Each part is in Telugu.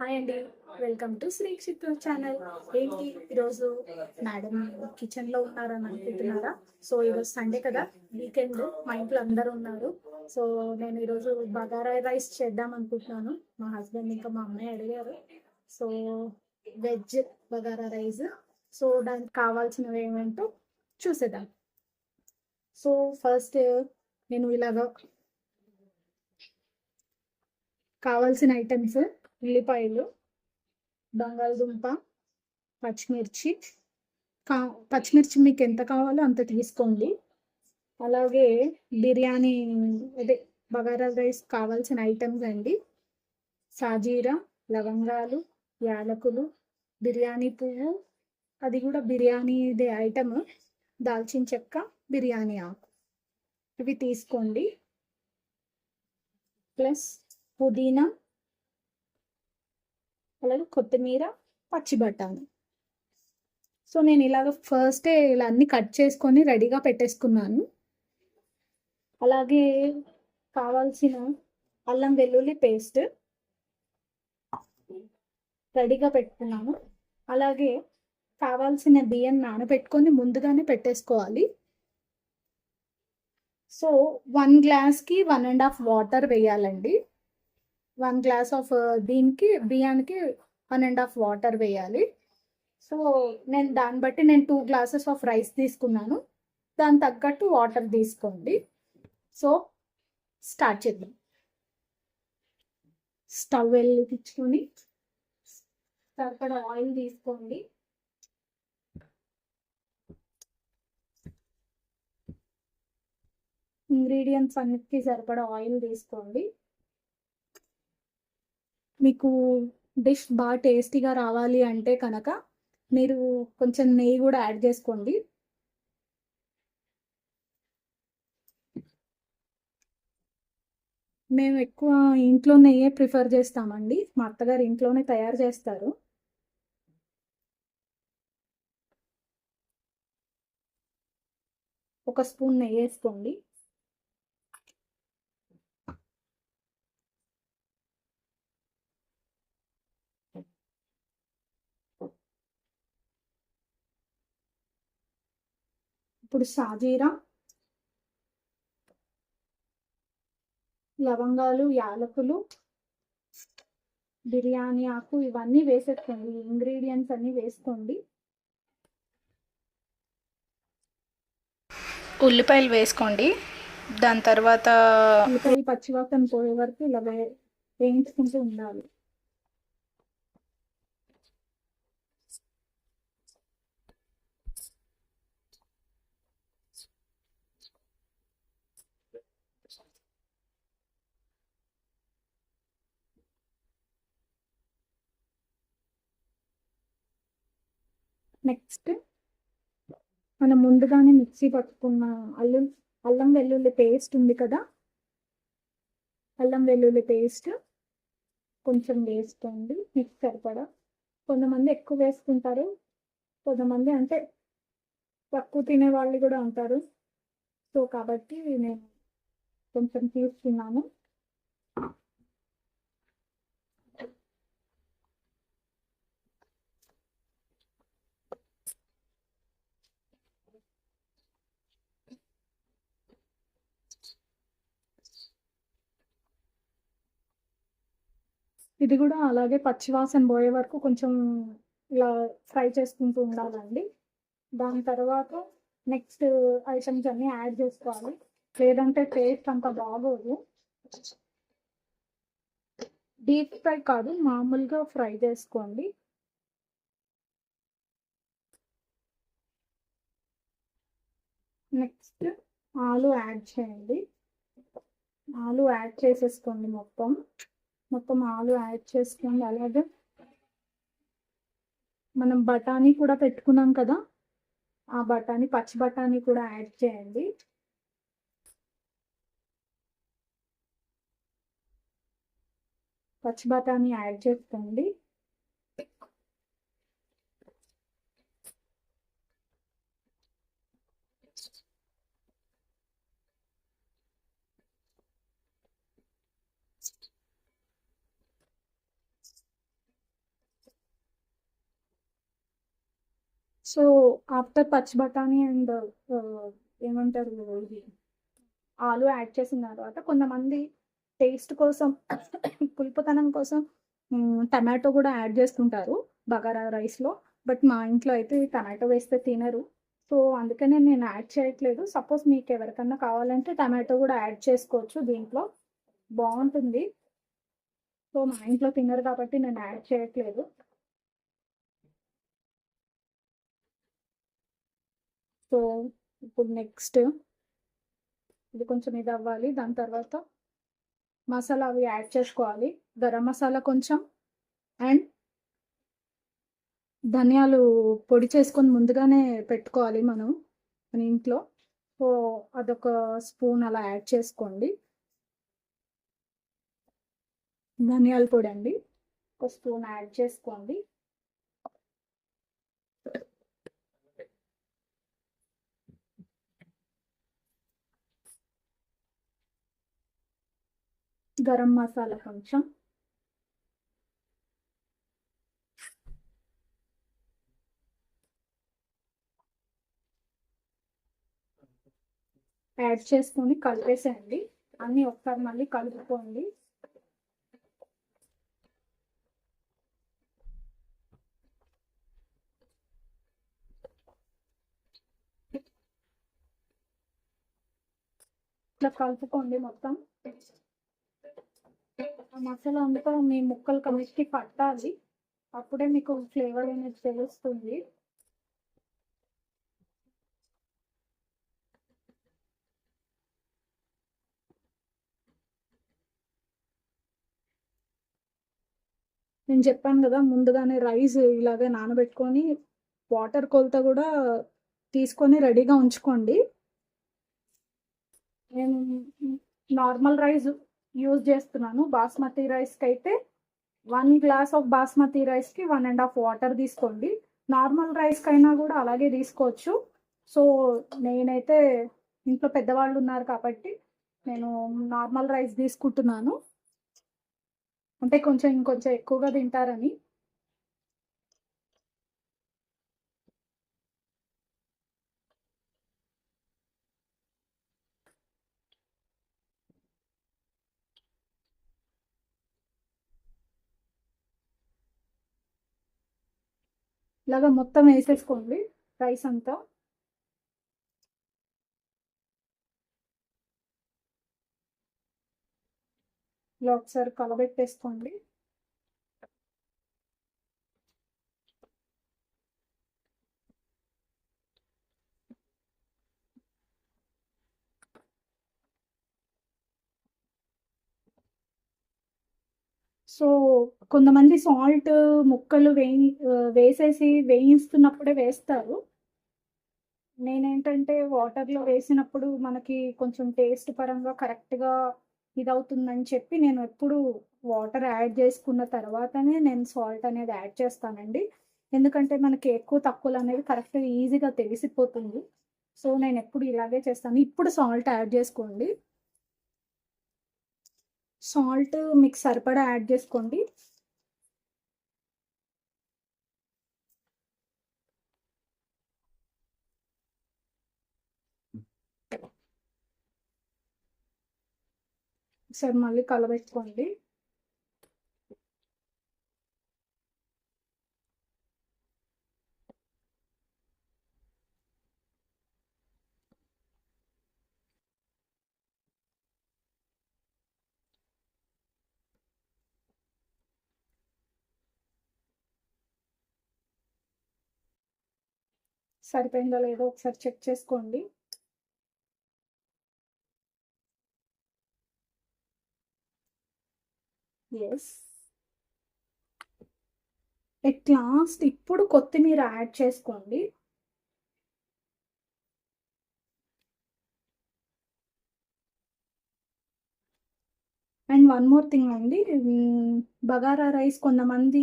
హాయ్ అండి వెల్కమ్ టు శ్రీక్షిత్ ఛానల్ ఏంటి? ఈరోజు మేడం కిచెన్లో ఉన్నారని అనుకుంటున్నారా? సో ఈరోజు సండే కదా వీకెండ్ మా ఇంట్లో అందరూ ఉన్నారు. సో నేను ఈరోజు బగారా రైస్ చేద్దాం అనుకుంటున్నాను. మా హస్బెండ్ ఇంకా మా అమ్మాయి అడిగారు. So veg bagara rice. So దానికి కావాల్సినవి ఏమేంటో చూసేద్దాం. సో ఫస్ట్ నేను ఇలాగ కావాల్సిన ఐటమ్స్ ఉల్లిపాయలు బంగాళదుంప పచ్చిమిర్చి. కా పచ్చిమిర్చి మీకు ఎంత కావాలో అంత తీసుకోండి. అలాగే బిర్యానీ అదే బగారా రైస్ కావాల్సిన ఐటమ్స్ అండి. సాజీరా లవంగాలు యాలకులు బిర్యానీ పువ్వు. అది కూడా బిర్యానీదే ఐటమ్. దాల్చిన చెక్క బిర్యానీ ఆకు. ఇవి తీసుకోండి. ప్లస్ పుదీనా అలాగే కొత్తిమీర పచ్చి బఠానీ. సో నేను ఇలాగ ఫస్టే ఇలా అన్ని కట్ చేసుకొని రెడీగా పెట్టేసుకున్నాను. అలాగే కావాల్సిన అల్లం వెల్లుల్లి పేస్ట్ రెడీగా పెట్టుకున్నాను. అలాగే కావాల్సిన బియ్యం నానబెట్టుకొని ముందుగానే పెట్టేసుకోవాలి. సో వన్ గ్లాస్కి వన్ అండ్ హాఫ్ వాటర్ వేయాలండి. వన్ గ్లాస్ ఆఫ్ దీనికి బియ్యానికి వన్ అండ్ హాఫ్ వాటర్ వేయాలి. సో నేను దాన్ని బట్టి నేను టూ గ్లాసెస్ ఆఫ్ రైస్ తీసుకున్నాను. దాని తగ్గట్టు వాటర్ తీసుకోండి. సో స్టార్ట్ చేద్దాం. స్టవ్ వెలిగించుకొని అక్కడ ఆయిల్ తీసుకోండి. ఇంగ్రీడియంట్స్ అన్నిటికీ సరిపడా ఆయిల్ తీసుకోండి. మీకు డిష్ బాగా టేస్టీగా రావాలి అంటే కనుక మీరు కొంచెం నెయ్యి కూడా యాడ్ చేసుకోండి. మేము ఎక్కువ ఇంట్లో నెయ్యే ప్రిఫర్ చేస్తామండి. మా అత్తగారు ఇంట్లోనే తయారు చేస్తారు. ఒక స్పూన్ నెయ్యి వేసుకోండి. ఇప్పుడు షాజీరా లవంగాలు యాలకులు బిర్యానీ ఆకు ఇవన్నీ వేసేసుకోండి. ఇంగ్రీడియంట్స్ అన్నీ వేసుకోండి. ఉల్లిపాయలు వేసుకోండి. దాని తర్వాత ఉల్లిపాయ పచ్చివాసన పోయే వరకు ఇలా వేయించుకుంటూ ఉండాలి. నెక్స్ట్ మనం ముందుగానే మిక్సీ పట్టుకున్న అల్లం అల్లం వెల్లుల్లి పేస్ట్ ఉంది కదా? అల్లం వెల్లుల్లి పేస్ట్ కొంచెం వేసుకోండి మీకు సరిపడా? కొంతమంది ఎక్కువ వేసుకుంటారు కొంతమంది అంటే తక్కువ తినే వాళ్ళు కూడా ఉంటారు. సో కాబట్టి నేను కొంచెం తీసుకున్నాను ఇది కూడా అలాగే పచ్చివాసన పోయే వరకు కొంచెం ఇలా ఫ్రై చేసుకుంటూ ఉండాలండి. దాని తర్వాత నెక్స్ట్ ఐటమ్స్ అన్నీ యాడ్ చేసుకోవాలి. లేదంటే టేస్ట్ అంత బాగోదు. డీప్ ఫ్రై కాదు మామూలుగా ఫ్రై చేసుకోండి. నెక్స్ట్ ఆలు యాడ్ చేయండి. ఆలు యాడ్ చేసేసుకోండి మొత్తం. మొత్తం ఆలు యాడ్ చేసుకోండి. అలాగే మనం బఠానీ కూడా పెట్టుకున్నాం కదా ఆ బఠానీ పచ్చి బఠానీ కూడా యాడ్ చేయండి. పచ్చి బఠానీ యాడ్ చేసుకోండి. సో ఆఫ్టర్ పచ్చి బఠానీ అండ్ ఏమంటారు ఇది? ఆలు యాడ్ చేసిన తర్వాత కొంతమంది టేస్ట్ కోసం పులుపుతనం కోసం టమాటో కూడా యాడ్ చేసుకుంటారు బగారా రైస్లో. బట్ మా ఇంట్లో అయితే టమాటో వేస్తే తినరు. సో అందుకనే నేను యాడ్ చేయట్లేదు. సపోజ్ మీకు ఎవరికన్నా కావాలంటే టమాటో కూడా యాడ్ చేసుకోవచ్చు దీంట్లో. బాగుంటుంది. సో మా ఇంట్లో తినరు కాబట్టి నేను యాడ్ చేయట్లేదు. సో ఇప్పుడు నెక్స్ట్ ఇది కొంచెం ఇది అవ్వాలి. దాని తర్వాత మసాలా అవి యాడ్ చేసుకోవాలి. గరం మసాలా కొంచెం అండ్ ధనియాలు పొడి చేసుకొని ముందుగానే పెట్టుకోవాలి మనం మన ఇంట్లో. సో అదొక స్పూన్ అలా యాడ్ చేసుకోండి. ధనియాల పొడి అండి. ఒక స్పూన్ యాడ్ చేసుకోండి. గరం మసాలా కొంచెం యాడ్ చేసుకొని కలిపేసేయండి అన్నీ ఒకసారి మళ్ళీ కలుపుకోండి ఇట్లా కలుపుకోండి మొత్తం మసాలా అంతా మీ ముక్కలు కలిసి పట్టాలి. అప్పుడే మీకు ఫ్లేవర్ అనేది తెలుస్తుంది. నేను చెప్పాను కదా ముందుగానే రైస్ ఇలాగే నానబెట్టుకొని వాటర్ కొలత కూడా తీసుకొని రెడీగా ఉంచుకోండి. నేను నార్మల్ రైస్ యూజ్ చేస్తున్నాను. బాస్మతి రైస్కి అయితే వన్ గ్లాస్ ఆఫ్ బాస్మతి రైస్కి వన్ అండ్ హాఫ్ వాటర్ తీసుకోండి. నార్మల్ రైస్కి అయినా కూడా అలాగే తీసుకోవచ్చు. సో నేనైతే ఇంట్లో పెద్దవాళ్ళు ఉన్నారు కాబట్టి నేను నార్మల్ రైస్ తీసుకుంటున్నాను. అంటే కొంచెం ఇంకొంచెం ఎక్కువగా తింటారని. ఇలాగా మొత్తం వేసేసుకోండి రైస్ అంతా. ఇలా ఒకసారి కలబెట్టేసుకోండి సో కొంతమంది సాల్ట్ ముక్కలు వేయి వేసేసి వేయిస్తున్నప్పుడే వేస్తారు. నేనేంటంటే వాటర్లో వేసినప్పుడు మనకి కొంచెం టేస్ట్ పరంగా కరెక్ట్గా ఇదవుతుందని చెప్పి నేను ఎప్పుడు వాటర్ యాడ్ చేసుకున్న తర్వాతనే నేను సాల్ట్ అనేది యాడ్ చేస్తానండి. ఎందుకంటే మనకి ఎక్కువ తక్కువలు అనేది కరెక్ట్గా ఈజీగా తెలిసిపోతుంది. సో నేను ఎప్పుడు ఇలాగే చేస్తాను. ఇప్పుడు సాల్ట్ యాడ్ చేసుకోండి. సాల్ట్ మీకు సరిపడా యాడ్ చేసుకోండి. ఒకసారి మళ్ళీ కలబెట్టుకోండి. సరిపోయిందో లేదో ఒకసారి చెక్ చేసుకోండి. ఎస్ ఎట్ లాస్ట్ ఇప్పుడు కొత్తిమీర యాడ్ చేసుకోండి. అండ్ వన్ మోర్ థింగ్ అండి బగారా రైస్ కొంతమంది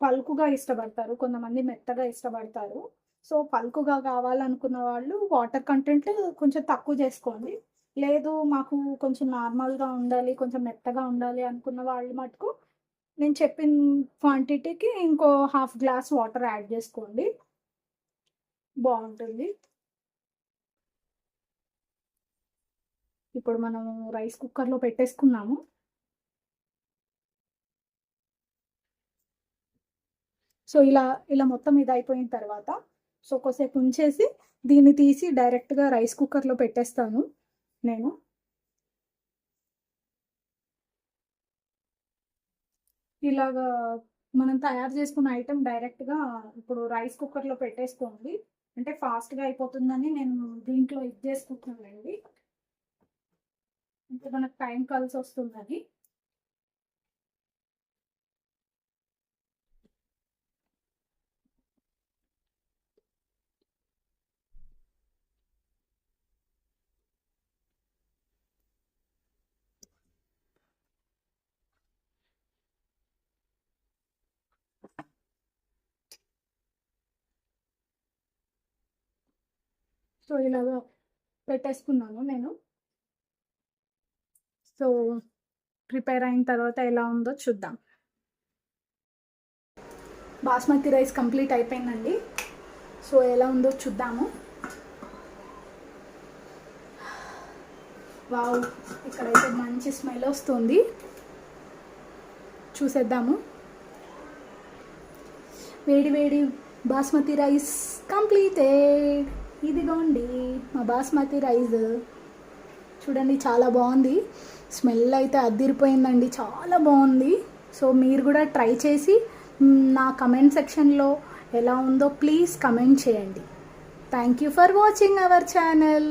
పలుకుగా ఇష్టపడతారు. కొంతమంది మెత్తగా ఇష్టపడతారు. సో పలుకుగా కావాలనుకున్న వాళ్ళు వాటర్ కంటెంట్ కొంచెం తక్కువ చేసుకోండి. లేదు మాకు కొంచెం నార్మల్గా ఉండాలి కొంచెం మెత్తగా ఉండాలి అనుకున్న వాళ్ళు మటుకు నేను చెప్పిన క్వాంటిటీకి ఇంకో హాఫ్ గ్లాస్ వాటర్ యాడ్ చేసుకోండి. బాగుంటుంది. ఇప్పుడు మనం రైస్ కుక్కర్లో పెట్టేసుకున్నాము. సో ఇలా ఇలా మొత్తం ఇది అయిపోయిన తర్వాత సో కొద్దిసేపు ఉంచేసి దీన్ని తీసి డైరెక్ట్గా రైస్ కుక్కర్లో పెట్టేస్తాను నేను. ఇలాగా మనం తయారు చేసుకున్న ఐటెం డైరెక్ట్గా ఇప్పుడు రైస్ కుక్కర్లో పెట్టేసుకోండి. అంటే ఫాస్ట్గా అయిపోతుందని నేను దీంట్లో ఇది చేసుకుంటున్నానండి. అంటే మనకు టైం కలిసి అది సో ఇలాగా పెట్టేసుకున్నాను నేను. సో ప్రిపేర్ అయిన తర్వాత ఎలా ఉందో చూద్దాం. బాస్మతి రైస్ కంప్లీట్ అయిపోయిందండి. సో ఎలా ఉందో చూద్దాము. వావ్ ఇక్కడైతే మంచి స్మెల్ వస్తుంది. చూసేద్దాము. వేడి వేడి బాస్మతి రైస్ కంప్లీటెడ్. ఇదిగోండి మా బాస్మతి రైస్. చూడండి చాలా బాగుంది. స్మెల్ అయితే అద్దిరిపోయిందండి చాలా బాగుంది. సో మీరు కూడా ట్రై చేసి నా కమెంట్ సెక్షన్లో ఎలా ఉందో ప్లీజ్ కమెంట్ చేయండి. Thank you for watching our channel.